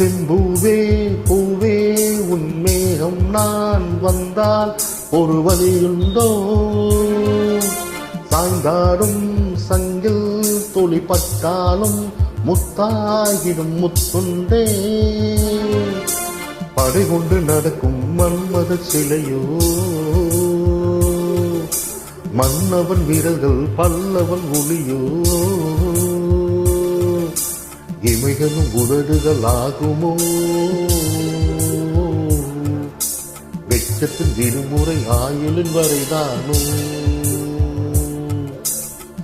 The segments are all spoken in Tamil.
செம்பூவே பூவே உன்மேகம் நான் வந்தால் ஒரு வழியுண்டோ? சாய்ந்தாடும் சங்கில் தொழிப்பட்டாலும் முத்தாகிடும் முத்துண்டே. படைகொண்டு நடக்கும் மன்மத சிலையோ? மன்னவன் வீரர்கள் பல்லவன் ஒளியோ? இமைகளும் உதடுகள் ஆகுமோ வெட்கத்தின் விடுமுறை ஆயுளின் வரைதானோ?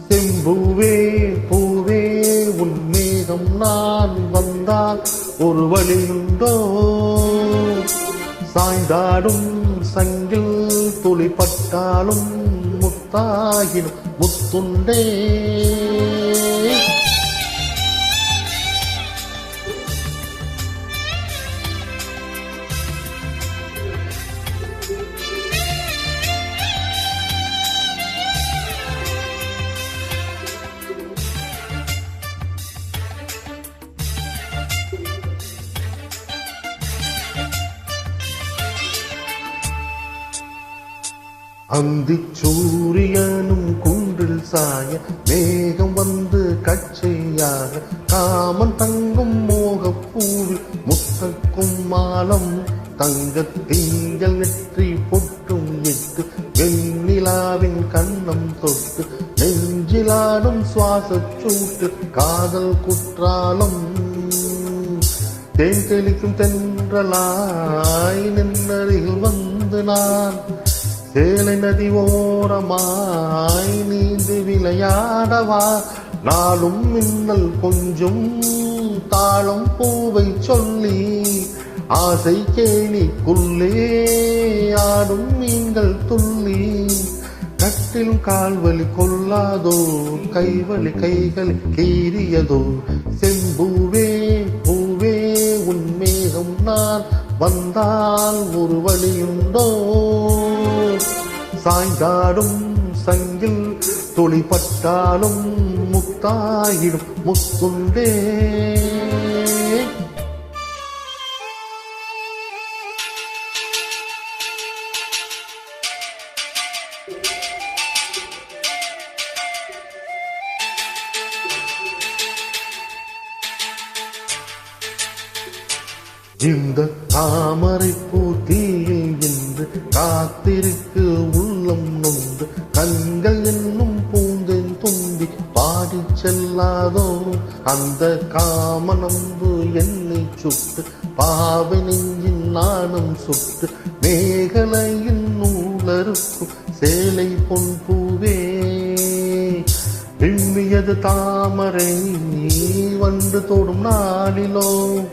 செம்பூவே பூவே உன்மேகம் நான் வந்தால் ஒரு வழியுண்டோ சாய்ந்தாடும் சங்கில் துளிப்பட்டாலும் முத்தாகிடும் முத்துண்டே. அந்தி சூரியனும் குன்றில் சாய மேகம் வந்து கச்சையாக காமன் தங்கும் மோகப்பூவில் முத்தக்கும் மாலம் தங்க தீங்கள் நெற்றி பொட்டும் எட்டு வெண்ணிலாவின் கண்ணம் தொட்டு நெஞ்சிலாடும் சுவாச சூட்டு காதல் குற்றாலம். தேன் தெளிக்கும் தென்றலாய் நின்னருகில் வந்து நான் சேலை நதி ஓரமாய் நீந்து விளையாடவா? நாளும் மின்னல் கொஞ்சும் தாளம் பூவை சொல்லி ஆசை கேணிக்குள்ளே ஆடும் மீன்கள் துள்ளி கட்டில் கால்வலி கொள்ளாதோ கைவலி கைகள் கீறியதோ செல் நான் வந்தால் ஒரு வழியுண்டோ? சாய்ந்தாடும் சங்கில் தொழிப்பட்டாலும் முத்தாயிடும் முத்துண்டே இந்த தாமரை பூத்தியில் என்று காத்திருக்கு உள்ளம் நொந்து கண்கள் என்னும் பூந்தேன் தும்பி பாடி செல்லாதோ. அந்த காமனம்பு என்னை சுட்டு பாவை நெஞ்சின் நாணம் சுட்டு மேகலையின் நூலருக்கும் சேலை பொன் பூவே. விண்மியது தாமரை நீ வந்து தோடும் நாளிலோ.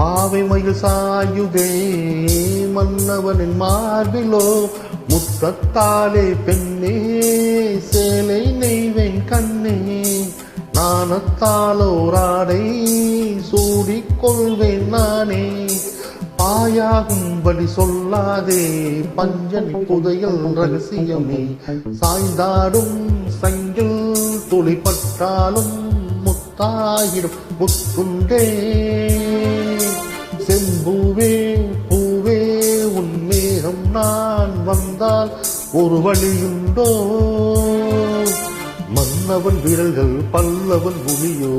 பாவை மயில் சாயுதே மன்னவனின் மார்பிலோ முத்தத்தாலே பெண்ணே சேலை நெய்வேன் கண்ணே நாணத்தாலோராடை சூடிக்கொள்வேன் நானே. பாயாகும்படி சொல்லாதே பஞ்சனி புதையல் ரகசியமே. சாய்ந்தாடும் சங்கில் துளிப்பட்டாலும் தாயிடும் முத்துண்டே. செம்பூவே பூவே உன் மேகம் நான் வந்தால் ஒரு வழியுண்டோ? மன்னவன் விரல்கள் பல்லவன் புலியோ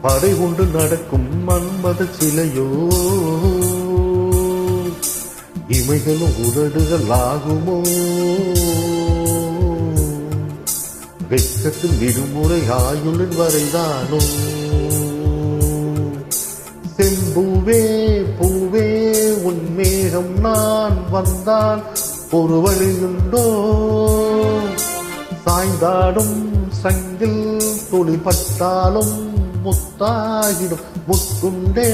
படை கொண்டு நடக்கும் மன்மத சிலையோ? இமைகளும் உதடுகள் ஆகுமோ? வெட்கத்தின் விடுமுறை ஆயுளின் வரைதானோ செம்பூவே பூவே உன் மேகம் நான் வந்தான். ஒரு வழியுண்டோ சாய்ந்தாடும் சங்கில் துளிப்பட்டாலும் முத்தாகிடும். முத்துண்டே.